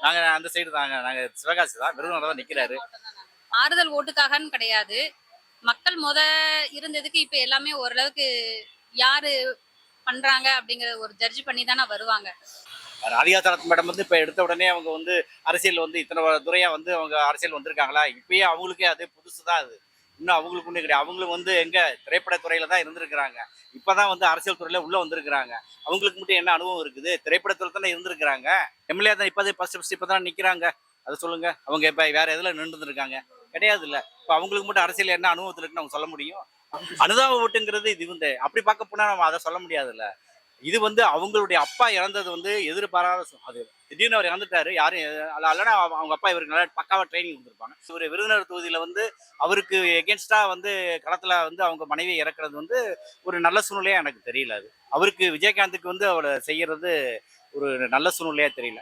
நாங்க அந்த சைடு தாங்க. நாங்க சிவகாசி தான். விருதுநகர் தான் நிக்கிறாரு. ஆறுதல் ஓட்டுக்காகன்னு கிடையாது. மக்கள் முத இருந்ததுக்கு இப்ப எல்லாமே ஓரளவுக்கு யாரு பண்றாங்க அப்படிங்கற ஒரு ஜட்ஜ் பண்ணி தானே வருவாங்க. ராதிகா சரத் மேடம் வந்து இப்ப எடுத்த உடனே அவங்க வந்து அரசியல் வந்து இத்தனை வ- துறையா வந்து அவங்க அரசியல் வந்திருக்காங்களா? இப்பயே அவங்களுக்கே அது புதுசு தான் அது. இன்னும் அவங்களுக்கு ஒன்றும் கிடையாது. அவங்களும் வந்து எங்க திரைப்படத்துறையில் தான் இருந்திருக்கிறாங்க. இப்பதான் வந்து அரசியல் துறையில உள்ள வந்திருக்கிறாங்க. அவங்களுக்கு மட்டும் என்ன அனுபவம் இருக்குது? திரைப்படத்துறை தானே இருந்திருக்கிறாங்க. எம்எல்ஏ தான் இப்போதே ஃபஸ்ட் ஃபஸ்ட் இப்போ தான் நிற்கிறாங்க அதை சொல்லுங்க. அவங்க இப்போ வேற எதுல நின்று கிடையாது இல்ல. இப்போ அவங்களுக்கு மட்டும் அரசியல் என்ன அனுபவத்தில் இருக்குன்னு அவங்க சொல்ல முடியும்? அனுதாப ஓட்டுங்கிறது இது வந்து அப்படி பார்க்க போனா நம்ம அதை சொல்ல முடியாதுல்ல. இது வந்து அவங்களுடைய அப்பா இறந்தது வந்து எதிர்பாராத அது திடீர்னு அவர் இறந்துட்டாரு. யாரும் அல்ல- அல்லனா அவங்க அப்பா இவருக்கு நல்லா பக்காவாக ட்ரைனிங் கொடுத்துருப்பாங்க. இவர் விருதுநகர் தொகுதியில் வந்து அவருக்கு எகென்ஸ்டாக வந்து களத்துல வந்து அவங்க மனைவியை இறக்குறது வந்து ஒரு நல்ல சூழ்நிலையா எனக்கு தெரியல அது. அவருக்கு விஜயகாந்துக்கு வந்து அவளை செய்யறது ஒரு நல்ல சூழ்நிலையா தெரியல.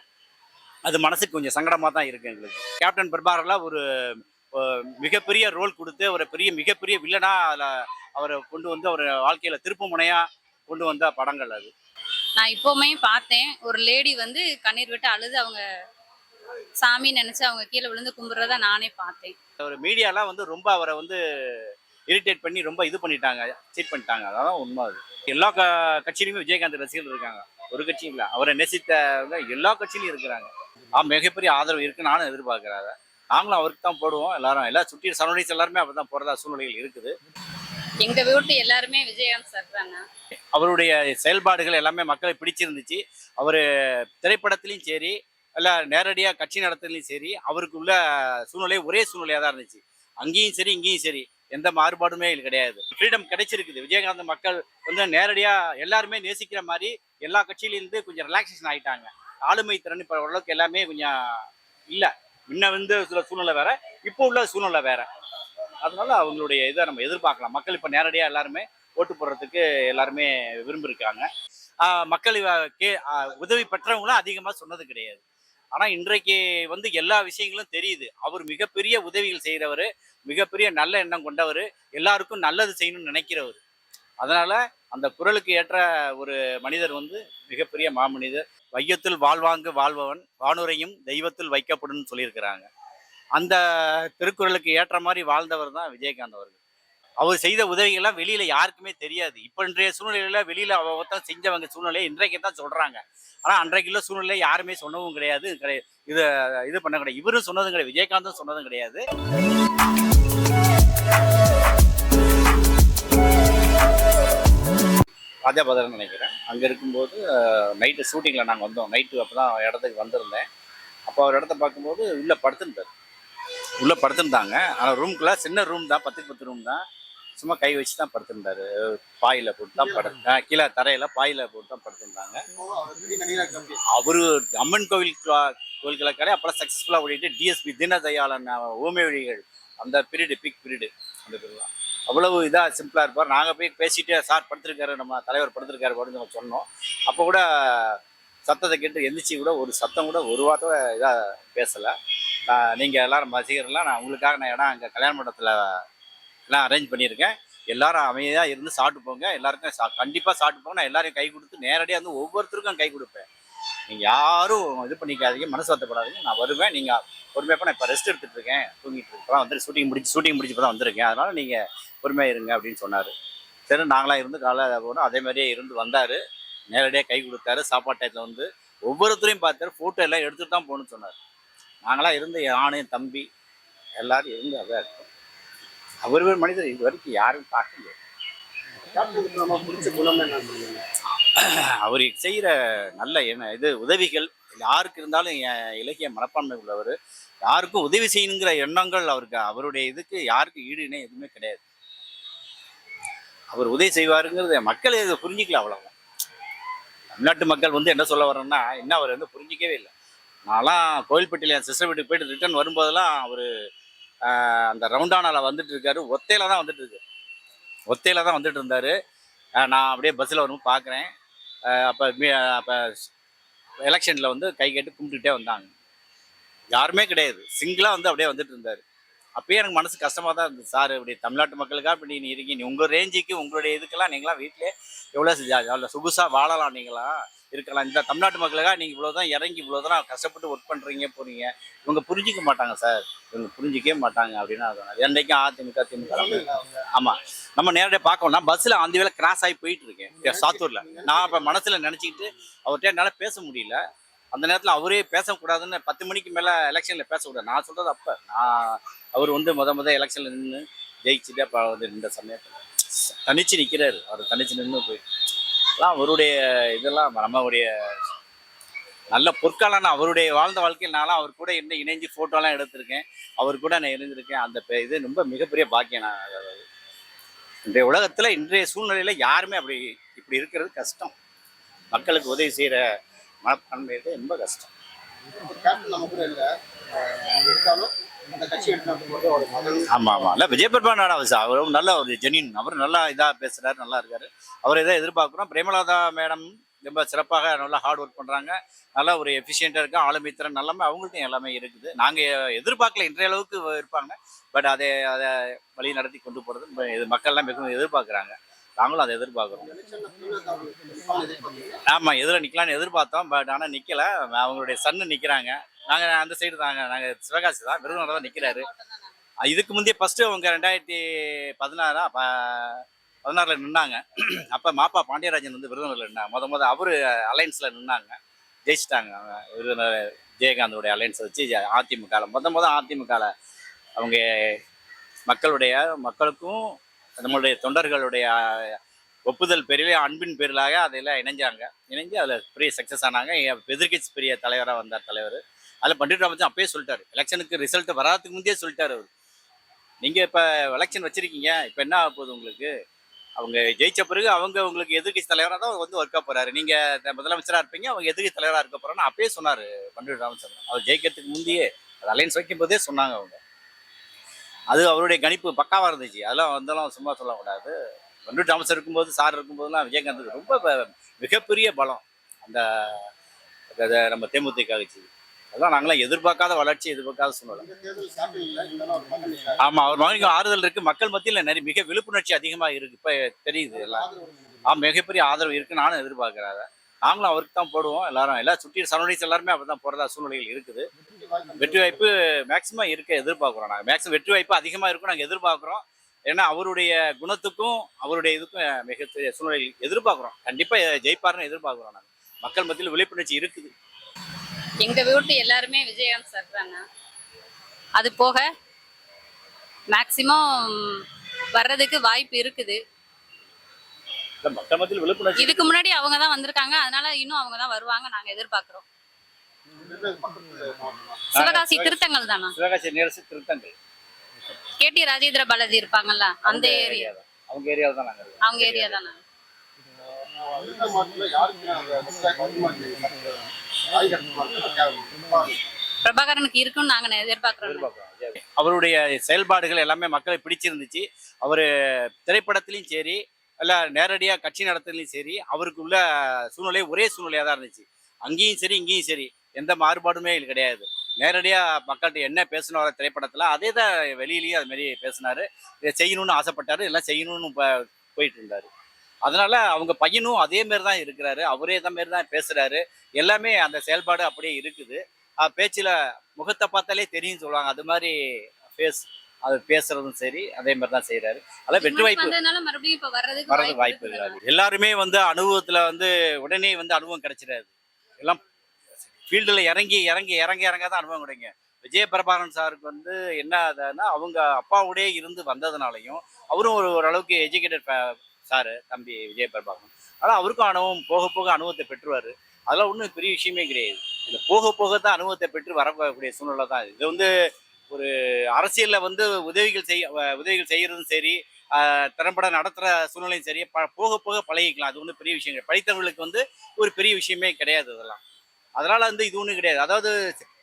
அது மனசுக்கு கொஞ்சம் சங்கடமா தான் இருக்கு எங்களுக்கு. கேப்டன் பிரபாகர்லாம் ஒரு மிகப்பெரிய ரோல் கொடுத்து ஒரு பெரிய மிகப்பெரிய வில்லனா அதில் அவரை கொண்டு வந்து அவர் வாழ்க்கையில திருப்பு முனையாக கொண்டு வந்த படங்கள் அது. நான் இப்பவுமே பார்த்தேன். ஒரு லேடி வந்து கண்ணீர் விட்டு அழுது அவங்க சாமி நினைச்சு அவங்க கீழே விழுந்து கும்பிட்றத நானே பார்த்தேன். ஒரு மீடியாலாம் வந்து ரொம்ப அவரை வந்து இரிட்டேட் பண்ணி ரொம்ப இது பண்ணிட்டாங்க சீட் பண்ணிட்டாங்க. அதான் உண்மை அது. எல்லா க கட்சியிலுமே விஜயகாந்த் ரசிகர்கள் இருக்காங்க. ஒரு கட்சியும் இல்லை. அவரை நெசித்தவங்க எல்லா கட்சியிலும் இருக்கிறாங்க. ஆ மிகப்பெரிய ஆதரவு இருக்குன்னு நானும் எதிர்பார்க்குறாங்க நாங்களும் அவருக்கு தான் போடுவோம். எல்லாரும் எல்லா சுற்றி சரௌண்டிங்ஸ் எல்லாருமே அப்படி தான் போகிறதா சூழ்நிலைகள் இருக்குது. எங்க வீட்டு எல்லாருமே விஜயகாந்த் சார் தாங்க. அவருடைய செயல்பாடுகள் எல்லாமே மக்களை பிடிச்சிருந்துச்சு. அவர் திரைப்படத்திலையும் சரி இல்லை நேரடியாக கட்சி நடத்துலையும் சரி அவருக்கு உள்ள சூழ்நிலை ஒரே சூழ்நிலையாக தான் இருந்துச்சு. அங்கேயும் சரி இங்கேயும் சரி. எந்த மாறுபாடுமே கிடையாது. ஃப்ரீடம் கிடைச்சிருக்குது. விஜயகாந்த் மக்கள் வந்து நேரடியாக எல்லாருமே நேசிக்கிற மாதிரி எல்லா கட்சியிலேருந்து கொஞ்சம் ரிலாக்ஸேஷன் ஆயிட்டாங்க. ஆளுமை திறன் இப்போ ஓரளவுக்கு எல்லாமே கொஞ்சம் இல்லை. முன்ன வந்து சில சூழ்நிலை வேற இப்போ உள்ள சூழ்நிலை வேற. அதனால அவங்களுடைய இதை நம்ம எதிர்பார்க்கலாம். மக்கள் இப்போ நேரடியாக எல்லாருமே ஓட்டு போடுறதுக்கு எல்லாருமே விரும்பியிருக்காங்க மக்களுக்கு மக்கள் கே உதவி பெற்றவங்களும் அதிகமாக சொன்னது கிடையாது. ஆனால் இன்றைக்கு வந்து எல்லா விஷயங்களும் தெரியுது. அவர் மிகப்பெரிய உதவிகள் செய்கிறவர் மிகப்பெரிய நல்ல எண்ணம் கொண்டவர் எல்லாருக்கும் நல்லது செய்யணும்னு நினைக்கிறவர். அதனால் அந்த குரலுக்கு ஏற்ற ஒரு மனிதர் வந்து மிகப்பெரிய மாமனிதர். வையத்தில் வாழ்வாங்கு வாழ்பவன் வானுரையும் தெய்வத்தில் வைக்கப்படும் சொல்லியிருக்கிறாங்க. அந்த திருக்குறளுக்கு ஏற்ற மாதிரி வாழ்ந்தவர் தான் விஜயகாந்த் அவர்கள். அவர் செய்த உதவிகள்லாம் வெளியில யாருக்குமே தெரியாது. இப்போ இன்றைய சூழ்நிலையில வெளியில அவத்தான் செஞ்சவங்க சூழ்நிலை இன்றைக்கு தான் சொல்றாங்க. ஆனா அன்றைக்குள்ள சூழ்நிலை யாருமே சொன்னவும் கிடையாது. இது கிடையாது. இது இது பண்ண கிடையாது. இவரும் சொன்னதும் கிடையாது. விஜயகாந்தும் சொன்னதும் கிடையாது. ராஜாபதரன் நினைக்கிறேன். அங்கே இருக்கும்போது நைட்டு ஷூட்டிங்கில் நாங்கள் வந்தோம். நைட்டு அப்போ தான் இடத்துக்கு வந்திருந்தேன். அப்போ அவர் இடத்த பார்க்கும்போது உள்ளே படுத்துருந்தார். உள்ளே படுத்திருந்தாங்க. ஆனால் ரூம்குள்ளே சின்ன ரூம் தான் பத்துக்கு பத்து ரூம் தான். சும்மா கை வச்சு தான் படுத்திருந்தாரு. பாயில் போட்டு தான் படு கீழே தரையில் பாயில் போட்டு தான் படுத்திருந்தாங்க. அவரு அம்மன் கோவில் கிளா- கோவில் கிழக்காலே சக்ஸஸ்ஃபுல்லாக ஓடிட்டு டிஎஸ்பி தீனதயாளன் ஓமே வழிகள் அந்த பீரியடு பிக் பீரியடு அந்த பீரியட் அவ்வளவு இதாக சிம்பிளாக இருப்பார். நாங்கள் போய் பேசிட்டு சார் படுத்திருக்காரு நம்ம தலைவர் படுத்திருக்காரு அப்படின்னு நம்ம சொன்னோம். அப்போ கூட சத்தத்தை கேட்டு எந்திரிச்சு கூட ஒரு சத்தம் கூட ஒரு வார்த்தை இதாக பேசலை. நீங்கள் எல்லாரும் ரசிகர்லாம் நான் உங்களுக்காக நான் இடம் அங்கே கல்யாண மண்டபத்தில் எல்லாம் அரேஞ்ச் பண்ணியிருக்கேன். எல்லாரும் அமைதியாக இருந்து சாப்பிட்டு போங்க. எல்லாருக்கும் சா கண்டிப்பாக சாப்பிட்டு போங்க. நான் எல்லாரையும் கை கொடுத்து நேரடியாக வந்து ஒவ்வொருத்தருக்கும் கை கொடுப்பேன். நீங்கள் யாரும் இது பண்ணிக்காதீங்க மனசு வருத்தப்படாதீங்க. நான் வருவேன். நீங்கள் பொறுமையாக நான் இப்போ ரெஸ்ட் எடுத்துட்டு இருக்கேன். தூங்கிட்டு இருக்கேன். வந்து ஷூட்டிங் முடிச்சு ஷூட்டிங் முடிச்சு தான் வந்திருக்கேன். அதனால் நீங்கள் பொறுமையாக இருங்க அப்படின்னு சொன்னார். சரி நாங்களாம் இருந்து காலையில் போனோம் அதே மாதிரியே இருந்து வந்தார். நேரடியாக கை கொடுத்தாரு. சாப்பாட்டு டயத்தில் வந்து ஒவ்வொருத்தரையும் பார்த்தாரு. ஃபோட்டோ எல்லாம் எடுத்துட்டு தான் போகணும்னு சொன்னார். நாங்களாம் இருந்து நானு தம்பி எல்லாரும் இருந்து அதாக இருக்கோம். அவர் ஒரு மனிதர் இது வரைக்கும் யாரும் பார்க்க முடியாது அவர் செய்கிற நல்ல என்ன இது உதவிகள் யாருக்கு இருந்தாலும் எ- இலக்கிய மனப்பான்மை உள்ளவர். யாருக்கும் உதவி செய்யணுங்கிற எண்ணங்கள் அவருக்கு அவருடைய இதுக்கு யாருக்கு ஈடு இணை எதுவுமே கிடையாது. அவர் உதவி செய்வாருங்கிறத மக்கள் இதை புரிஞ்சிக்கல அவ்வளோதான் தமிழ்நாட்டு மக்கள் வந்து என்ன சொல்ல வரோம்னா என்ன அவர் வந்து புரிஞ்சிக்கவே இல்லை. நான்லாம் கோயில்பட்டியில் என் சிஸ்டர் வீட்டுக்கு போயிட்டு ரிட்டர்ன் வரும்போதெல்லாம் அவர் அந்த ரவுண்டானாவில் வந்துட்டு இருக்காரு. ஒத்தையில் தான் வந்துட்டு இருக்கு. ஒத்தையில் தான் வந்துட்டு இருந்தார். நான் அப்படியே பஸ்ஸில் வரும்போது பார்க்குறேன் அப்போ அப்போ எலெக்ஷனில் வந்து கை கேட்டு கும்பிட்டுட்டே வந்தாங்க. யாருமே கிடையாது. சிங்கிளாக வந்து அப்படியே வந்துட்டு இருந்தார். அப்பயே எனக்கு மனசு கஷ்டமாக தான் இருந்தது. சார் இப்படி தமிழ்நாட்டு மக்களுக்காக இப்படி நீ இருக்கீங்க. உங்கள் ரேஞ்சுக்கு உங்களுடைய இதுக்கெல்லாம் நீங்களாம் வீட்டிலே எவ்வளோ எவ்வளோ சொகுசாக வாழலாம் நீங்களாம். இருக்கலாம். இந்த தமிழ்நாட்டு மக்களுக்காக நீங்கள் இவ்வளோ தான் இறங்கி இவ்வளோ தான் கஷ்டப்பட்டு ஒர்க் பண்ணுறீங்க போறீங்க. இவங்க புரிஞ்சிக்க மாட்டாங்க சார். இவங்க புரிஞ்சிக்கவே மாட்டாங்க அப்படின்னு அது என்றைக்கும் அதிமுக திமுக ஆமாம் நம்ம நேரடியாக பார்க்கணும்னா பஸ்ஸில் அந்த வேலை கிராஸ் ஆகி போயிட்டு இருக்கேன். சாத்தூரில். நான் இப்போ மனசில் நினச்சிக்கிட்டு அவர்கிட்ட என்னால் பேச முடியல. அந்த நேரத்தில் அவரே பேசக்கூடாதுன்னு பத்து மணிக்கு மேலே எலெக்ஷனில் பேசக்கூடாது. நான் சொல்கிறது அப்போ. நான் அவர் வந்து முத முத எலெக்ஷனில் நின்று ஜெயிச்சுட்டு அப்போ வந்து நின்ற சமயத்தில் தனிச்சு நிற்கிறாரு அவர் தனிச்சு நின்று போய் அதான் அவருடைய இதெல்லாம் நம்மளுடைய நல்ல பொற்காலான அவருடைய வாழ்ந்த வாழ்க்கையில் நானும் அவர் கூட இன்னும் இணைஞ்சு ஃபோட்டோலாம் எடுத்திருக்கேன். அவர் கூட நான் இருந்திருக்கேன். அந்த பெ- இது ரொம்ப மிகப்பெரிய பாக்கியம் நான் அதாவது இன்றைய உலகத்தில் இன்றைய சூழ்நிலையில் யாருமே அப்படி இப்படி இருக்கிறது கஷ்டம். மக்களுக்கு உதவி செய்கிற மனப்பான்மை ரொம்ப கஷ்டம். கேப்டன் நம்ம கூட இல்லை. இருந்தாலும் ஆமாம் ஆமாம் இல்லை விஜய் சார். அவரும் நல்ல ஒரு ஜெனின் அவர் நல்லா இதாக பேசுகிறாரு நல்லா இருக்காரு. அவர் இதை எதிர்பார்க்குறோம். பிரேமலதா மேடம் ரொம்ப சிறப்பாக நல்லா ஹார்ட் ஒர்க் பண்ணுறாங்க நல்லா ஒரு எஃபிஷியண்ட்டாக இருக்கு ஆளுமை திறன் எல்லாமே அவங்கள்ட்டையும் எல்லாமே இருக்குது. நாங்கள் எதிர்பார்க்கல இன்றைய அளவுக்கு இருப்பாங்க. பட் அதை அதை வழி நடத்தி கொண்டு போகிறது இது மக்கள்லாம் மிகவும் எதிர்பார்க்குறாங்க. நாங்களும் அதை எதிர்பார்க்குறோம். ஆமாம் எதில் நிற்கலான்னு எதிர்பார்த்தோம். பட் ஆனால் நிற்கல அவங்களுடைய சன்னு நிற்கிறாங்க நாங்கள் அந்த சைடு தாங்க. நாங்கள் சிவகாசி தான். விருதுநகர் தான் நிற்கிறாரு இதுக்கு முந்தைய ஃபஸ்ட்டு அவங்க ரெண்டாயிரத்தி பதினாறா ப பதினாறில் நின்னாங்க. அப்போ மாப்பா பாண்டியராஜன் வந்து விருதுநகரில் நின்னாங்க. முத முத அவர் அலைன்ஸில் நின்னாங்க. ஜெயிச்சிட்டாங்க அவங்க. விருதுநகர் விஜயகாந்தோடைய அலைன்ஸை வச்சு அதிமுகவில் முத முத அதிமுகவில் அவங்க மக்களுடைய மக்களுக்கும் நம்மளுடைய தொண்டர்களுடைய ஒப்புதல் பேரிலே அன்பின் பேரிலாக அதில் இணைஞ்சாங்க. இணைஞ்சு அதில் பெரிய சக்ஸஸ் ஆனாங்க. எதிர்கட்சி பெரிய தலைவராக வந்தார் தலைவர். அதில் பண்டிட் ராமச்சந்திரன் அப்பயே சொல்லிட்டாரு. எலெக்ஷனுக்கு ரிசல்ட் வராதுக்கு முந்தையே சொல்லிட்டாரு அவர். நீங்கள் இப்போ எலெக்ஷன் வச்சுருக்கீங்க இப்போ என்ன ஆக போகுது உங்களுக்கு? அவங்க ஜெயிச்ச பிறகு அவங்க உங்களுக்கு எதிர்கட்சி தலைவராக தான் வந்து ஒர்க்காக போகிறாரு நீங்கள் முதலமைச்சராக இருப்பீங்க அவங்க எதிர்கட்சி தலைவராக இருக்க போறான்னு அப்பயே சொன்னார் பண்டிட் ராமச்சந்திரன் அவர் ஜெயிக்கிறதுக்கு முந்தையே அது அலைன்ஸ் வைக்கும் போதே சொன்னாங்க அவங்க. அது அவருடைய கணிப்பு பக்காவாக இருந்துச்சு. அதெல்லாம் வந்தாலும் சும்மா சொல்லக்கூடாது. பண்டிட் ராமச்சந்திரன் இருக்கும்போது சார் இருக்கும்போதுலாம் விஜயகாந்த் ரொம்ப மிகப்பெரிய பலம் அந்த நம்ம தேமுதிக கட்சி அதெல்லாம் நாங்களாம் எதிர்பார்க்காத வளர்ச்சி எதிர்பார்க்காத சூழ்நிலை. ஆமா அவர் மகனுக்கு ஆறுதல் இருக்கு. மக்கள் மத்தியில் நிறைய மிக விழிப்புணர்ச்சி அதிகமா இருக்கு. இப்ப தெரியுது எல்லாம். ஆ மிகப்பெரிய ஆதரவு இருக்கு நானும் எதிர்பார்க்கிறேன் அதை. நாங்களும் அவருக்கு தான் போடுவோம். எல்லாரும் எல்லா சுற்றி சரௌண்டிங்ஸ் எல்லாருமே அப்படி தான் போறதா சூழ்நிலைகள் இருக்குது. வெற்றி வாய்ப்பு மேக்சிமம் இருக்க எதிர்பார்க்குறோம் நாங்கள் மேக்ஸிமம் வெற்றி வாய்ப்பு அதிகமாக இருக்கும் நாங்கள் எதிர்பார்க்குறோம். ஏன்னா அவருடைய குணத்துக்கும் அவருடைய இதுக்கும் மிகப்பெரிய சூழ்நிலைகள் எதிர்பார்க்குறோம். கண்டிப்பாக ஜெயிப்பாருன்னு எதிர்பார்க்குறோம் நாங்கள் மக்கள் மத்தியில் விழிப்புணர்ச்சி இருக்குது. எங்க வீட்டு எல்லாருமே விஜயகாந்த் சார் தாங்க. அது போக மேக்சிமம் வர்றதுக்கு வாய்ப்பு இருக்குது. இதுக்கு முன்னாடி அவங்க தான் வந்திருக்காங்க. அதனால இன்னும் அவங்க தான் வருவாங்க நாங்க எதிர்பார்க்கிறோம். சிவகாசி திருத்தங்கள் தானா? சிவகாசி நேரசி திருத்தங்கள். கேடி ராஜேந்திர பாலாஜி இருப்பாங்கல்ல அந்த ஏரியா. அவங்க ஏரியாவில் தான் அவங்க ஏரியா தானே? பிரபாகரனுக்கு இருக்கும்னு நாங்க எதிர்பார்க்கிறோம். அவருடைய செயல்பாடுகள் எல்லாமே மக்களை பிடிச்சிருந்துச்சு. அவர் திரைப்படத்திலையும் சரி இல்லை நேரடியாக கட்சி நடத்துலையும் சரி அவருக்கு உள்ள சூழ்நிலை ஒரே சூழ்நிலையாக தான் இருந்துச்சு. அங்கேயும் சரி இங்கேயும் சரி. எந்த மாறுபாடுமே இது கிடையாது. நேரடியாக மக்கள்கிட்ட என்ன பேசினாரோ திரைப்படத்தில் அதே தான் வெளியிலேயும் அது மாதிரி பேசினாரு. செய்யணும்னு ஆசைப்பட்டாரு எல்லாம் செய்யணும்னு போயிட்டு இருந்தாரு. அதனால அவங்க பையனும் அதே மாதிரி தான் இருக்கிறாரு. அவரே தான் மாதிரி தான் பேசுறாரு. எல்லாமே அந்த செயல்பாடு அப்படியே இருக்குது. பேச்சுல முகத்தை பார்த்தாலே தெரியும் சொல்லுவாங்க. அது மாதிரி ஃபேஸ் அது பேசுறதும் சரி அதே மாதிரி தான் செய்யறாரு அதான் வெற்றி வாய்ப்பு. வர்றதுக்கு வாய்ப்பு இருக்குது? எல்லாருமே வந்து அனுபவத்துல வந்து உடனே வந்து அனுபவம் கிடைச்சிடாது. எல்லாம் ஃபீல்டில் இறங்கி இறங்கி இறங்கி இறங்க தான் அனுபவம் கிடைங்க விஜய பிரபாகரன் சாருக்கு வந்து என்ன ஆகுதுன்னா அவங்க அப்பாவோடே இருந்து வந்ததுனாலையும் அவரும் ஒரு ஓரளவுக்கு எஜுகேட்டட் சாரு தம்பி விஜய் பிரபாகரன். ஆனால் அவருக்கும் அனுபவம் போக போக அனுபவத்தை பெற்றுவார். அதெல்லாம் ஒன்றும் பெரிய விஷயமே கிடையாது. இதில் போக போக தான் அனுபவத்தை பெற்று வரக்கூடிய சூழ்நிலை தான் இது. வந்து ஒரு அரசியலில் வந்து உதவிகள் செய்ய உதவிகள் செய்கிறதும் சரி திறம்பட நடத்துகிற சூழ்நிலையும் சரி ப போக போக பழகிக்கலாம். அது ஒன்றும் பெரிய விஷயம் கிடையாது. படித்தவர்களுக்கு வந்து ஒரு பெரிய விஷயமே கிடையாது அதெல்லாம். அதனால் வந்து இது ஒன்றும் கிடையாது. அதாவது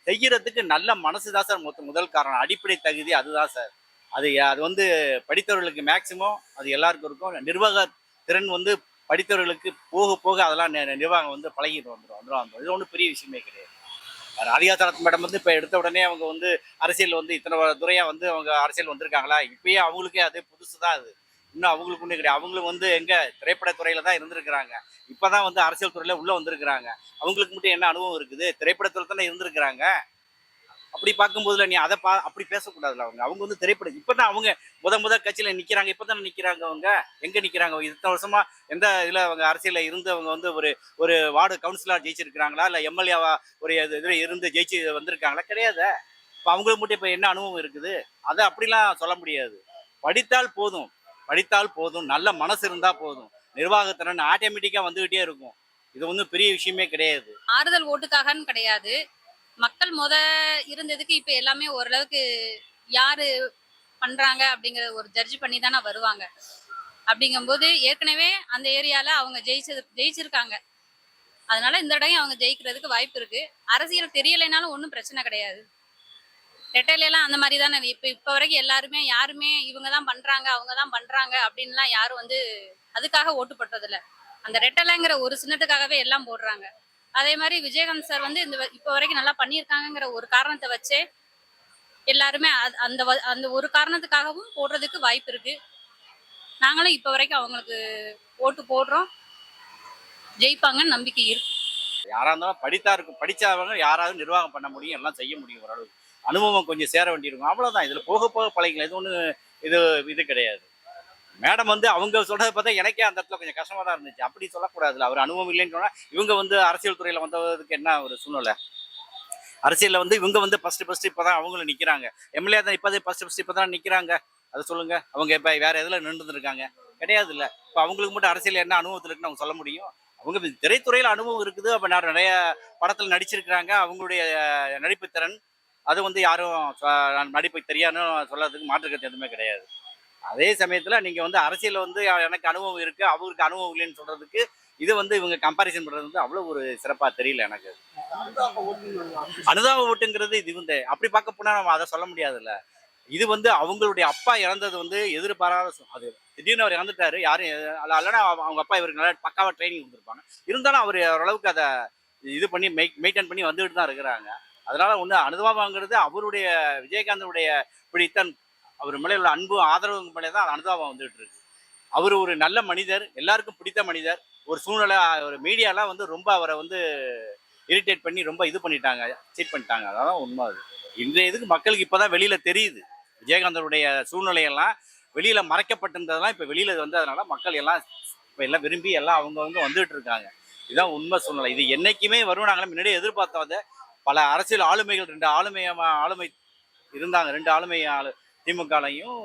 செய்கிறதுக்கு நல்ல மனசு தான் சார் முதல் காரணம். அடிப்படை தகுதி அதுதான் சார். அது அது வந்து படித்தவர்களுக்கு மேக்சிமம் அது எல்லாருக்கும் இருக்கும். நிர்வாக திறன் வந்து படித்தவர்களுக்கு போக போக அதெல்லாம் நிர்வாகம் வந்து பழகிட்டு வந்துடும் வந்துடும் வந்துடும் இது ஒன்றும் பெரிய விஷயமே கிடையாது. ராதிகா சரத் மேடம் வந்து இப்போ எடுத்த உடனே அவங்க வந்து அரசியல் வந்து இத்தனை துறையாக வந்து அவங்க அரசியல் வந்திருக்காங்களா? இப்பயே அவங்களுக்கே அது புதுசு தான் அது. இன்னும் அவங்களுக்கு ஒன்றும் கிடையாது. அவங்களும் வந்து எங்கே திரைப்படத்துறையில் தான் இருந்திருக்கிறாங்க. இப்பதான் வந்து அரசியல் துறையில் உள்ளே வந்திருக்கிறாங்க. அவங்களுக்கு மட்டும் என்ன அனுபவம் இருக்குது? திரைப்படத்துறை தானே இருந்திருக்கிறாங்க. அப்படி பார்க்கும்போதுல நீ அதை பா அப்படி பேசக்கூடாதுல அவங்க. அவங்க வந்து திரைப்படம் இப்பதான் அவங்க முத முத கட்சியில நிக்கிறாங்க. இப்பதானே நிக்கிறாங்க அவங்க. எங்க நிக்கிறாங்க? இத்தனை வருஷமா எந்த இதுல அவங்க அரசியல்ல இருந்து அவங்க வந்து ஒரு ஒரு வார்டு கவுன்சிலர் ஜெயிச்சிருக்கிறாங்களா? இல்ல எம்எல்ஏவா ஒரு இதில் இதுல இருந்து ஜெயிச்சு வந்திருக்காங்களா? கிடையாது. இப்போ அவங்களுக்கு மட்டும் இப்போ என்ன அனுபவம் இருக்குது? அதை அப்படிலாம் சொல்ல முடியாது. படித்தால் போதும். படித்தால் போதும். நல்ல மனசு இருந்தா போதும். நிர்வாகத்திறன் ஆட்டோமேட்டிக்கா வந்துகிட்டே இருக்கும். இது ஒன்றும் பெரிய விஷயமே கிடையாது. ஆறுதல் ஓட்டுக்காகன்னு கிடையாது. மக்கள் முத இருந்ததுக்கு இப்ப எல்லாமே ஓரளவுக்கு யாரு பண்றாங்க அப்படிங்கிற ஒரு ஜட்ஜ் பண்ணி தானே வருவாங்க. அப்படிங்கும்போது ஏற்கனவே அந்த ஏரியால அவங்க ஜெயிச்சது ஜெயிச்சிருக்காங்க. அதனால இந்த இடம் அவங்க ஜெயிக்கிறதுக்கு வாய்ப்பு இருக்கு. அரசியல் தெரியலைனாலும் ஒன்றும் பிரச்சனை கிடையாது. ரெட்டையிலாம் அந்த மாதிரி தானே இப்போ இப்போ வரைக்கும் எல்லாருமே யாருமே இவங்க தான் பண்றாங்க அவங்க தான் பண்றாங்க அப்படின்லாம் யாரும் வந்து அதுக்காக ஓட்டு போட்டதில்ல. அந்த ரெட்டலைங்கிற ஒரு சின்னத்துக்காகவே எல்லாம் போடுறாங்க. அதே மாதிரி விஜயகாந்த் சார் வந்து இந்த வ- இப்போ வரைக்கும் நல்லா பண்ணியிருக்காங்கங்கிற ஒரு காரணத்தை வச்சே எல்லாருமே அந்த வ- அந்த ஒரு காரணத்துக்காகவும் போடுறதுக்கு வாய்ப்பு இருக்கு. நாங்களும் இப்போ வரைக்கும் அவங்களுக்கு ஓட்டு போடுறோம். ஜெயிப்பாங்கன்னு நம்பிக்கை இருக்கு. யாரா இருந்தாலும் படித்தா இருக்கும் படிச்சவங்க யாராவது நிர்வாகம் பண்ண முடியும் எல்லாம் செய்ய முடியும் ஓரளவு அனுபவம் கொஞ்சம் சேர வேண்டியிருக்கும். அவ்வளவுதான். இதுல போக போக பழகிக்கல இது ஒன்று இது இது கிடையாது. மேடம் வந்து அவங்க சொல்றதை பார்த்தா எனக்கே அந்த இடத்துல கொஞ்சம் கஷ்டமா தான் இருந்துச்சு. அப்படி சொல்லக்கூடாதுல அவர் அனுபவம் இல்லைன்னு சொன்னா இவங்க வந்து அரசியல் துறையில வந்ததுக்கு என்ன ஒரு சூழ்நிலை? அரசியல்ல வந்து இவங்க வந்து ஃபர்ஸ்ட் ஃபர்ஸ்ட் இப்பதான் அவங்களும் நிக்கிறாங்க. எம்எல்ஏ தான் இப்பதே ஃபர்ஸ்ட் ஃபர்ஸ்ட் இப்பதான் நிக்கிறாங்க. அதை சொல்லுங்க. அவங்க இப்ப வேற எதுல நின்று இருக்காங்க கிடையாது இல்ல இப்ப அவங்களுக்கு மட்டும் அரசியல் என்ன அனுபவத்தில் இருக்குன்னு அவங்க சொல்ல முடியும்? அவங்க திரைத்துறையில அனுபவம் இருக்குது. அப்ப நான் நிறைய படத்துல நடிச்சிருக்கிறாங்க. அவங்களுடைய நடிப்பு திறன் அது வந்து யாரும் நடிப்பு தெரியாதுன்னு சொல்றதுக்கு மாற்றுக்கிறது எதுவுமே கிடையாது. அதே சமயத்தில் நீங்கள் வந்து அரசியலில் வந்து எனக்கு அனுபவம் இருக்குது அவருக்கு அனுபவம் இல்லைன்னு சொல்றதுக்கு இது வந்து இவங்க கம்பாரிசன் பண்ணுறது வந்து அவ்வளோ ஒரு சிறப்பாக தெரியல எனக்கு. அனுதாப ஓட்டுங்கிறது இது வந்து அப்படி பார்க்க போனால் நம்ம அதை சொல்ல முடியாதுல்ல. இது வந்து அவங்களுடைய அப்பா இறந்தது வந்து எதிர்பாராத அது திடீர்னு அவர் இறந்துட்டாரு யாரும் இல்லைன்னா அவங்க அப்பா இவருக்கு நல்லா பக்காவாக ட்ரைனிங் கொடுத்துருப்பாங்க. இருந்தாலும் அவர் ஓரளவுக்கு அதை இது பண்ணி மெய் மெயின்டைன் பண்ணி வந்துகிட்டு தான் இருக்கிறாங்க. அதனால ஒன்று அனுதாபங்கிறது அவருடைய விஜயகாந்தனுடைய பிடித்தன் அவர் மேலே உள்ள அன்பு ஆதரவு மேலே தான் அனுதாபம் வந்துட்டு இருக்கு. அவர் ஒரு நல்ல மனிதர் எல்லாருக்கும் பிடித்த மனிதர். ஒரு சூழ்நிலை ஒரு மீடியாலாம் வந்து ரொம்ப அவரை வந்து இரிட்டேட் பண்ணி ரொம்ப இது பண்ணிட்டாங்க சீட் பண்ணிட்டாங்க. அதான் உண்மை அது. இன்றைய இதுக்கு மக்களுக்கு இப்போ தான் வெளியில் தெரியுது. விஜயகாந்தருடைய சூழ்நிலையெல்லாம் வெளியில் மறைக்கப்பட்டிருந்ததெல்லாம் இப்போ வெளியில் வந்ததுனால மக்கள் எல்லாம் இப்போ எல்லாம் விரும்பி எல்லாம் அவங்கவுங்க வந்துகிட்டு இருக்காங்க. இதுதான் உண்மை சூழ்நிலை. இது என்றைக்குமே வரும் நாங்களும் முன்னாடியே எதிர்பார்த்தோம். பல அரசியல் ஆளுமைகள் ரெண்டு ஆளுமை ஆளுமை இருந்தாங்க. ரெண்டு ஆளுமை ஆளு திமுகலையும்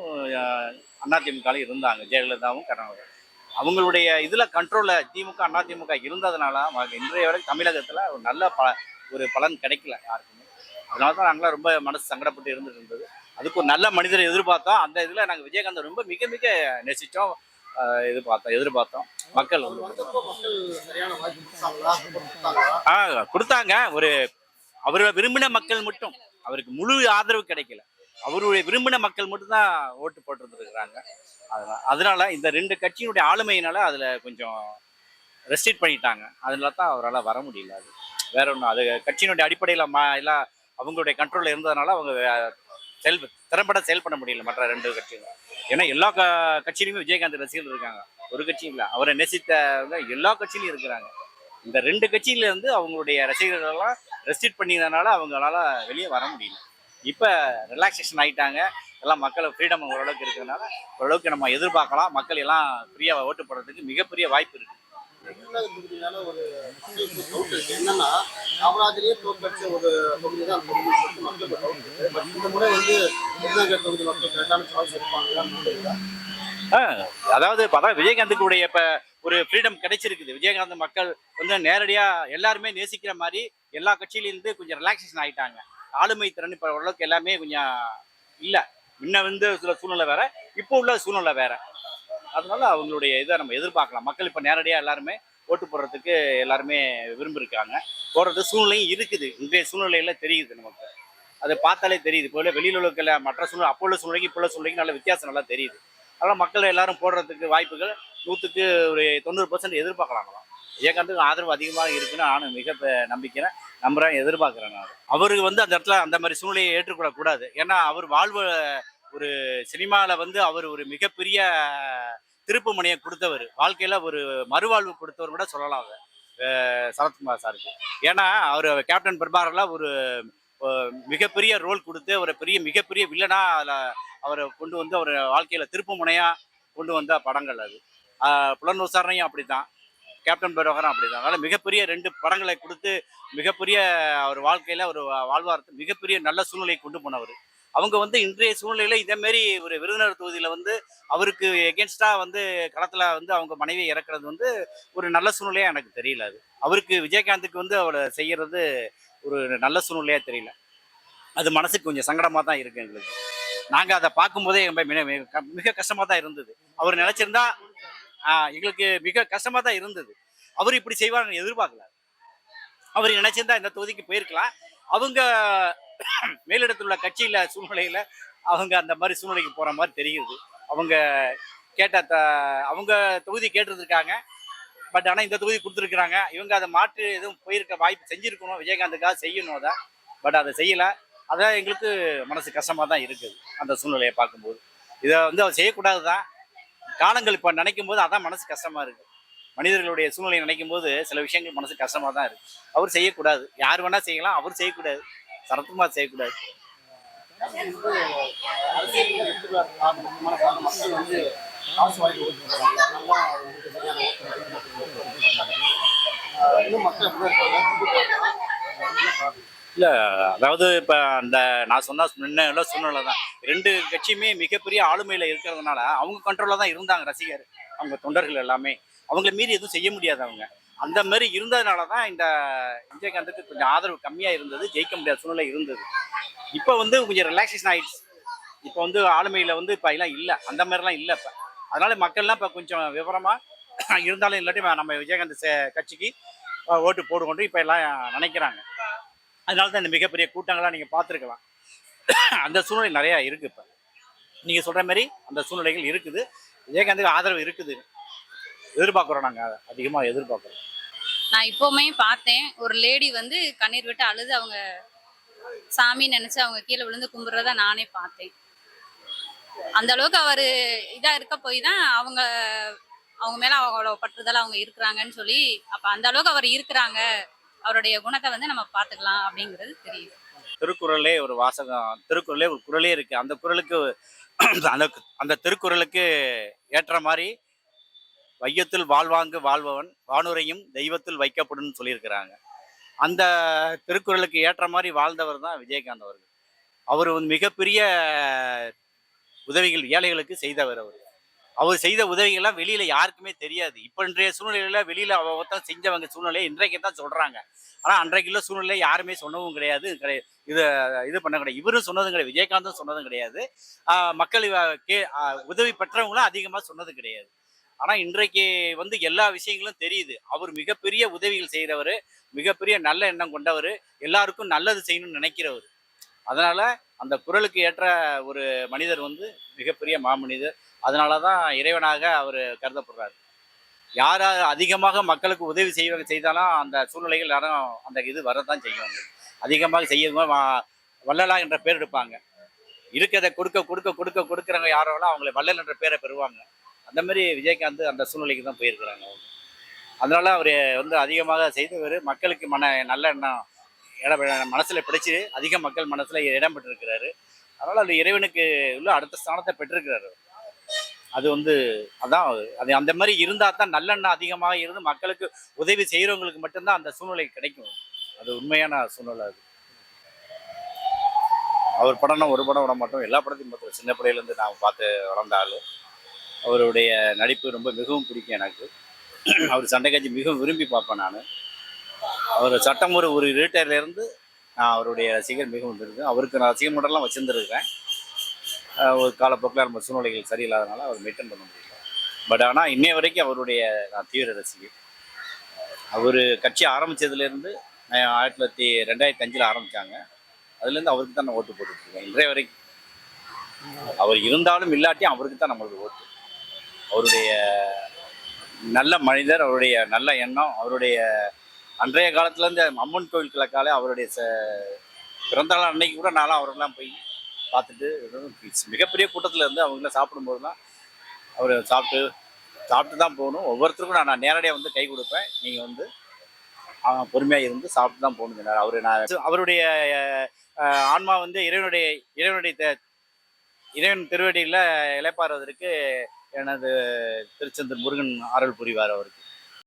அண்ணா இருந்தாங்க ஜெயலலிதாவும் கருணாநிதி அவங்களுடைய இதில் கண்ட்ரோலில் திமுக அண்ணா திமுக இருந்ததுனால இன்றைய வரை தமிழகத்தில் ஒரு நல்ல ப ஒரு பலன் கிடைக்கல யாருக்குமே. அதனால தான் நாங்களாம் ரொம்ப மனசு சங்கடப்பட்டு இருந்துட்டு இருந்தது. அதுக்கு ஒரு நல்ல மனிதரை எதிர்பார்த்தோம். அந்த இதில் நாங்கள் விஜயகாந்த் ரொம்ப மிக மிக நேசித்தோம் இது எதிர்பார்த்தோம் எதிர்பார்த்தோம். மக்கள் வந்து ஆ கொடுத்தாங்க. ஒரு அவரை விரும்பின மக்கள் மட்டும். அவருக்கு முழு ஆதரவு கிடைக்கல. அவருடைய விரும்பின மக்கள் மட்டும்தான் ஓட்டு போட்டுருந்துருக்குறாங்க. அதனால் அதனால் இந்த ரெண்டு கட்சியினுடைய ஆளுமையினால் அதில் கொஞ்சம் ரெஸ்ட்ரிக்ட் பண்ணிட்டாங்க. அதனால தான் அவரால் வர முடியல அது. வேற ஒன்றும் அது கட்சியினுடைய அடிப்படையில் மா எல்லாம் அவங்களுடைய கண்ட்ரோலில் இருந்ததுனால அவங்க வே- செயல் திறம்பட செயல்பட முடியல மற்ற ரெண்டு கட்சிகள் ஏன்னா எல்லா க கட்சியிலுமே விஜயகாந்த் ரசிகர்கள் இருக்காங்க. ஒரு கட்சியும் இல்லை. அவரை நேசித்தவங்க எல்லா கட்சியிலும் இருக்கிறாங்க. இந்த ரெண்டு கட்சியிலேருந்து அவங்களுடைய ரசிகர்கள் எல்லாம் ரெஸ்ட்ரிக்ட் பண்ணியதுனால அவங்களால வெளியே வர முடியல. இப்போ ரிலாக்ஸேஷன் ஆயிட்டாங்க. எல்லாம் மக்கள் ஃப்ரீடம் ஓரளவுக்கு இருக்கிறதுனால ஓரளவுக்கு நம்ம எதிர்பார்க்கலாம். மக்கள் எல்லாம் ஃப்ரீயாக ஓட்டு போடுறதுக்கு மிகப்பெரிய வாய்ப்பு இருக்கு. ரெண்டாவது தொகுதியால ஒரு மக்களுக்கு டவுட் இருக்கு என்னன்னா காமராஜரே தோற்கடிச்ச ஒரு தொகுதி தான் அந்த தொகுதி சொல்லிட்டு மக்களுக்கு டவுட் இருக்கு. பட் இந்த முறை வந்து விருதுநகர் தொகுதி மக்கள் கரெக்டான சாய்ஸ் இருப்பாங்க ஆ, அதாவது அதான் விஜயகாந்துக்குடைய இப்ப ஒரு ஃப்ரீடம் கிடைச்சிருக்குது. விஜயகாந்த் மக்கள் வந்து நேரடியா எல்லாருமே நேசிக்கிற மாதிரி எல்லா கட்சியில இருந்து கொஞ்சம் ரிலாக்ஸேஷன் ஆயிட்டாங்க. ஆளுமை திறன் இப்போ ஓரளவுக்கு எல்லாமே கொஞ்சம் இல்ல. முன்ன வந்து சில சூழ்நிலை வேற இப்போ உள்ள சூழ்நிலை வேற. அதனால அவங்களுடைய இதை நம்ம எதிர்பார்க்கலாம். மக்கள் இப்ப நேரடியா எல்லாருமே ஓட்டு போடுறதுக்கு எல்லாருமே விரும்பியிருக்காங்க போடுறது சூழ்நிலையும் இருக்குது. இன்றைய சூழ்நிலையில தெரியுது நமக்கு. அதை பார்த்தாலே தெரியுது. இப்போ உள்ள வெளியில உள்ள மற்ற சூழ்நிலை அப்போ உள்ள சூழ்நிலைக்கு இப்போ உள்ள சூழ்நிலைக்கு நல்ல வித்தியாசம் நல்லா தெரியுது. அதனால் மக்கள் எல்லாரும் போடுறதுக்கு வாய்ப்புகள் நூற்றுக்கு ஒரு தொண்ணூறு பர்சன்ட் எதிர்பார்க்கலாங்களாம். விஜயகாந்துக்கு ஆதரவு அதிகமாக இருக்குன்னு நானும் மிக நம்பிக்கிறேன். நம்புறேன் எதிர்பார்க்குறேன் நான் அவருக்கு வந்து அந்த இடத்துல அந்த மாதிரி சூழ்நிலையை ஏற்றுக்கொள்ளக்கூடாது ஏன்னா அவர் வாழ்வு ஒரு சினிமாவில் வந்து அவர் ஒரு மிகப்பெரிய திருப்பு முனையை கொடுத்தவர். வாழ்க்கையில் ஒரு மறுவாழ்வு கொடுத்தவர் கூட சொல்லலாம் அவர் சரத்குமார் சாருக்கு. ஏன்னா அவர் கேப்டன் பிரபாரில் ஒரு மிகப்பெரிய ரோல் கொடுத்து அவரை பெரிய மிகப்பெரிய வில்லனாக அதில் அவரை கொண்டு வந்து அவர் வாழ்க்கையில் திருப்பு முனையாக கொண்டு வந்த படங்கள் அது. புலன் விசாரணையும் அப்படி தான் கேப்டன் பிரபாகரும் அப்படி தான் அதனால் மிகப்பெரிய ரெண்டு படங்களை கொடுத்து மிகப்பெரிய அவர் வாழ்க்கையில் ஒரு வாழ்வாரத்தை மிகப்பெரிய நல்ல சூழ்நிலையை கொண்டு போனவர். அவங்க வந்து இன்றைய சூழ்நிலையில் இதே ஒரு விருதுநகர் தொகுதியில் வந்து அவருக்கு எகென்ஸ்டாக வந்து களத்தில் வந்து அவங்க மனைவியை இறக்குறது வந்து ஒரு நல்ல சூழ்நிலையா எனக்கு தெரியல அது. அவருக்கு விஜயகாந்துக்கு வந்து அவளை செய்யறது ஒரு நல்ல சூழ்நிலையா தெரியல. அது மனசுக்கு கொஞ்சம் சங்கடமாக தான் இருக்கு எங்களுக்கு. நாங்கள் அதை பார்க்கும்போதே மிக- மிக- மிக தான் இருந்தது. அவர் நினச்சிருந்தா எங்களுக்கு மிக கஷ்டமாக தான் இருந்தது. அவர் இப்படி செய்வாருன்னு எதிர்பார்க்கல. அவர் நினைச்சிருந்தா இந்த தொகுதிக்கு போயிருக்கலாம். அவங்க மேலிடத்தில் உள்ள கட்சியில் சூழ்நிலையில் அவங்க அந்த மாதிரி சூழ்நிலைக்கு போகிற மாதிரி தெரியுது. அவங்க கேட்ட த அவங்க தொகுதி கேட்டிருக்காங்க பட் ஆனால் இந்த தொகுதி கொடுத்துருக்குறாங்க. இவங்க அதை மாற்றி எதுவும் போயிருக்க வாய்ப்பு செஞ்சுருக்கணும். விஜயகாந்துக்காக செய்யணும் அதை. பட் அதை செய்யலை. அதான் எங்களுக்கு மனசு கஷ்டமாக தான் இருக்குது. அந்த சூழ்நிலையை பார்க்கும்போது. இதை வந்து அவர் செய்யக்கூடாது தான் காலங்கள் இப்போ நினைக்கும் போது அதான் மனசு கஷ்டமாக இருக்குது மனிதர்களுடைய சூழ்நிலையை நினைக்கும் போது சில விஷயங்கள் மனசு கஷ்டமாக தான் இருக்குது அவர் செய்யக்கூடாது. யார் வேணால் செய்யலாம். அவர் செய்யக்கூடாது. சரத்குமார் செய்யக்கூடாது. மக்கள் வந்து காசு வாங்கி கொடுத்துருக்காங்க. நல்லா வந்து சரியான ஆஹ் இன்னும் மக்கள் எப்படி இருக்காங்க இல்லை அதாவது இப்போ அந்த நான் சொன்ன முன்ன சூழ்நிலை தான். ரெண்டு கட்சியுமே மிகப்பெரிய ஆளுமையில் இருக்கிறதுனால அவங்க கண்ட்ரோலில் தான் இருந்தாங்க ரசிகர் அவங்க தொண்டர்கள் எல்லாமே. அவங்கள மீறி எதுவும் செய்ய முடியாது அவங்க. அந்த மாதிரி இருந்ததுனால தான் இந்த விஜயகாந்துக்கு கொஞ்சம் ஆதரவு கம்மியாக இருந்தது ஜெயிக்க முடியாத சூழ்நிலை இருந்தது. இப்போ வந்து கொஞ்சம் ரிலாக்ஸேஷன் ஆகிடுச்சு இப்போ வந்து ஆளுமையில் வந்து இப்போ எல்லாம் இல்லை. அந்த மாதிரிலாம் இல்லை இப்போ. அதனால மக்கள்லாம் இப்போ கொஞ்சம் விவரமாக இருந்தாலும் இல்லாட்டி நம்ம விஜயகாந்த் சே- கட்சிக்கு ஓட்டு போடுவோம் இப்போ எல்லாம் நினைக்கிறாங்க. அதனால தான் இந்த மிகப்பெரிய கூட்டங்களாக நீங்கள் பார்த்துருக்கலாம். அந்த சூழ்நிலை நிறையா இருக்குது இப்போ. நீங்கள் சொல்கிற மாதிரி அந்த சூழ்நிலைகள் இருக்குது. விஜயகாந்துக்கு ஆதரவு இருக்குது. எதிர்பார்க்குறோம் நாங்கள் அதிகமாக எதிர்பார்க்குறோம். நான் இப்போவுமே பார்த்தேன். ஒரு லேடி வந்து கண்ணீர் விட்டு அழுது அவங்க சாமி நினச்சி அவங்க கீழே விழுந்து கும்பிட்றத நானே பார்த்தேன். அந்த அளவுக்கு அவர் இதாக இருக்க போய் தான் அவங்க அவங்க மேலே அவங்களோட பற்றுதல் அவங்க இருக்கிறாங்கன்னு சொல்லி அப்போ அந்த அளவுக்கு அவர் இருக்கிறாங்க. அவருடைய குணத்தை வந்து நம்ம பார்த்துக்கலாம் அப்படிங்கிறது தெரியுது. திருக்குறளே ஒரு வாசகம். திருக்குறளே ஒரு குறளே இருக்குது அந்த குறளுக்கு அந்த அந்த திருக்குறளுக்கு ஏற்ற மாதிரி வையத்தில் வாழ்வாங்கு வாழ்பவன் வானுரையும் தெய்வத்தில் வைக்கப்படும் சொல்லியிருக்கிறாங்க. அந்த திருக்குறளுக்கு ஏற்ற மாதிரி வாழ்ந்தவர் தான் விஜயகாந்த் அவர்கள். அவர் வந்து மிகப்பெரிய உதவிகள் ஏழைகளுக்கு செய்தவர் அவர். அவர் செய்த உதவிகள்லாம் வெளியில யாருக்குமே தெரியாது. இப்போ இன்றைய சூழ்நிலையில வெளியில அவத்தான் செஞ்சவங்க சூழ்நிலையை இன்றைக்கு தான் சொல்றாங்க. ஆனா அன்றைக்குள்ள சூழ்நிலை யாருமே சொன்னவும் கிடையாது. கிடையாது இது இது பண்ண கிடையாது. இவரும் சொன்னதும் கிடையாது. விஜயகாந்தும் சொன்னதும் கிடையாது. மக்கள் கே உதவி பெற்றவங்களும் அதிகமாக சொன்னது கிடையாது. ஆனா இன்றைக்கு வந்து எல்லா விஷயங்களும் தெரியுது. அவர் மிகப்பெரிய உதவிகள் செய்கிறவர் மிகப்பெரிய நல்ல எண்ணம் கொண்டவர் எல்லாருக்கும் நல்லது செய்யணும்னு நினைக்கிறவர். அதனால அந்த குரலுக்கு ஏற்ற ஒரு மனிதர் வந்து மிகப்பெரிய மாமனிதர். அதனால தான் இறைவனாக அவர் கருதப்படுறாரு. யார் அதிகமாக மக்களுக்கு உதவி செய்வாங்க செய்தாலும் அந்த சூழ்நிலைகள் யாரும் அந்த இது வரதான் செய்யும். அதிகமாக செய்யும் வள்ளலா என்ற பேர் எடுப்பாங்க. இருக்கிறத கொடுக்க கொடுக்க கொடுக்க கொடுக்குறவங்க யாரோலாம் அவங்களை வள்ளல் என்ற பேரை பெறுவாங்க. அந்த மாதிரி விஜயகாந்த் அந்த சூழ்நிலைக்கு தான் போயிருக்கிறாங்க அவங்க. அதனால அவர் வந்து அதிகமாக செய்தவர் மக்களுக்கு மன நல்ல எண்ணம் இடம் மனசில் பிடிச்சி அதிக மக்கள் மனசில் இடம் பெற்றிருக்கிறாரு. அதனால் அவர் இறைவனுக்கு உள்ள அடுத்த ஸ்தானத்தை பெற்றிருக்கிறாரு அவர். அது வந்து அதான் அது. அந்த மாதிரி இருந்தால் தான் நல்லெண்ணம் அதிகமாக இருந்து மக்களுக்கு உதவி செய்கிறவங்களுக்கு மட்டும்தான் அந்த சூழ்நிலை கிடைக்கும். அது உண்மையான சூழ்நிலை அது. அவர் படம்னா ஒரு படம் விட மாட்டோம். எல்லா படத்தையும் பார்த்துருவோம். சின்ன பிள்ளையிலேருந்து நான் பார்த்து வளர்ந்த ஆள். அவருடைய நடிப்பு ரொம்ப மிகவும் பிடிக்கும் எனக்கு. அவர் சண்டை காட்சி மிகவும் விரும்பி பார்ப்பேன் நான். அவர் சட்டம் ஒரு ஒரு இருந்து நான் அவருடைய ரசிகர் மிகவும் இருக்கு அவருக்கு நான் ரசிகர் மண்டலம் வச்சுருந்துருக்கேன். ஒரு காலப்போக்கில் நம்ம சூழ்நிலைகள் சரியில்லாதனால அவர் மெயின்டைன் பண்ண முடியல. பட் ஆனால் இன்னைய வரைக்கும் அவருடைய நான் தீவிர ரசிகர். அவர் கட்சி ஆரம்பித்ததுலேருந்து ஆயிரத்தி தொள்ளாயிரத்தி ரெண்டாயிரத்தி அஞ்சில் ஆரம்பித்தாங்க அதுலேருந்து அவருக்கு தான் நான் ஓட்டு போட்டுட்ருக்கேன். இன்றைய வரைக்கும் அவர் இருந்தாலும் இல்லாட்டியும் அவருக்கு தான் நம்மளுக்கு ஓட்டு. அவருடைய நல்ல மனிதர் அவருடைய நல்ல எண்ணம் அவருடைய அன்றைய காலத்துலேருந்து அம்மன் கோவில் கிழக்காலே அவருடைய ச பிறந்த நாள் அன்னைக்கு கூட நானும் அவரெல்லாம் போய் பார்த்துட்டு மிகப்பெரிய கூட்டத்தில் இருந்து அவங்கள சாப்பிடும்போதுலாம் அவர் சாப்பிட்டு சாப்பிட்டு தான் போகணும். ஒவ்வொருத்தருக்கும் நான் நான் நேரடியாக வந்து கை கொடுப்பேன். நீங்கள் வந்து பொறுமையாக இருந்து சாப்பிட்டு தான் போகணும் அவர் நான் அவருடைய ஆன்மா வந்து இறைவனுடைய இறைவனுடைய இறைவன் திருவடியில் இளைப்பாறுவதற்கு எனது திருச்செந்தூர் முருகன் அருள் புரிவார் அவருக்கு.